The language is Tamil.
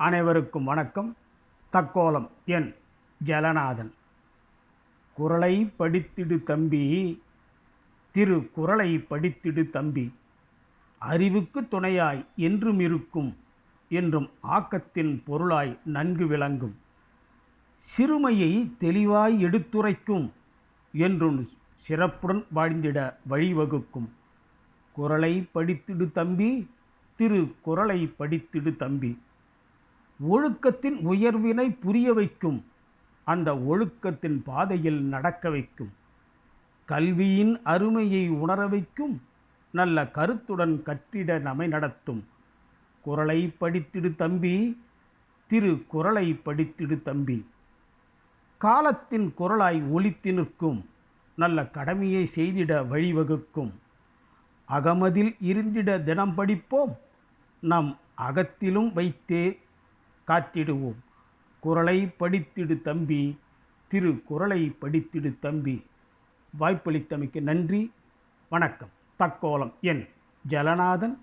அனைவருக்கும் வணக்கம். தக்கோலம் என் ஜலநாதன். குரலை படித்திடு தம்பி. திரு குரலை படித்திடு தம்பி. அறிவுக்கு துணையாய் என்றும் இருக்கும் என்றும் ஆக்கத்தின் பொருளாய் நன்கு விளங்கும். சிறுமையை தெளிவாய் எடுத்துரைக்கும் என்றும் சிறப்புடன் வாழ்ந்திட வழிவகுக்கும். குரலை படித்திடு தம்பி. திரு குரலை படித்திடு தம்பி. ஒழுக்கத்தின் உயர்வினை புரிய வைக்கும். அந்த ஒழுக்கத்தின் பாதையில் நடக்க வைக்கும். கல்வியின் அருமையை உணர வைக்கும். நல்ல கருத்துடன் கற்றிட நமை நடத்தும். குரலை படித்திடு தம்பி திரு குரலை படித்திடு தம்பி. காலத்தின் குரலாய் ஒலித்து நிற்கும். நல்ல கடமையை செய்திட வழிவகுக்கும். அகமதில் இருந்திட தினம் படிப்போம். நம் அகத்திலும் வைத்தே காத்திடுவோம். குரலை படித்திடு தம்பி திரு குரலை படித்திடு தம்பி. வாய்ப்பளித்தமைக்கு நன்றி. வணக்கம். தக்கோலம் என் ஜலநாதன்.